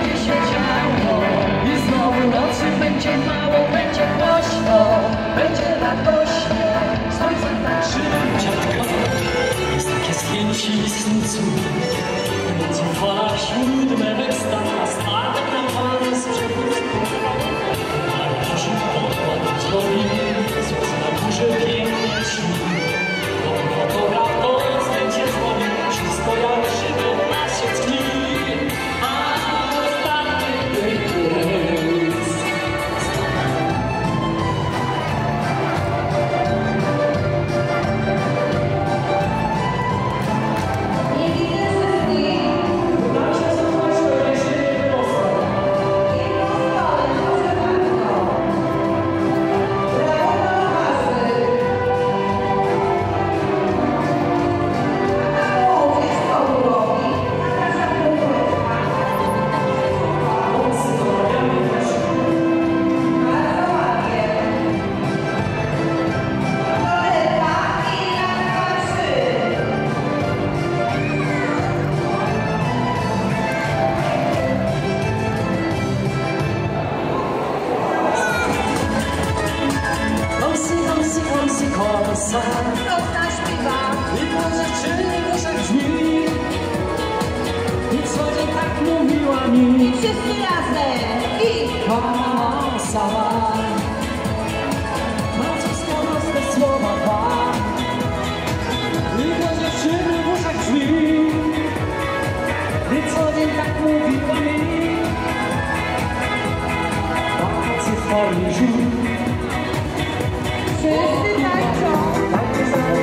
będzie działo? I znowu nocy będzie mało, będzie głośno Będzie radośnie, słońce tak szybciej Jest takie święcisny Nocy fala siódme w ekstaz śpiewa? I muszę drzwi. I co tak mówiła mi? Wszyscy razem. I Mama sama Nacisk na proste słowa dwa. I muszę drzwi. I co tak mówiła mi? Wakacje w Paryżu wszyscy tańczą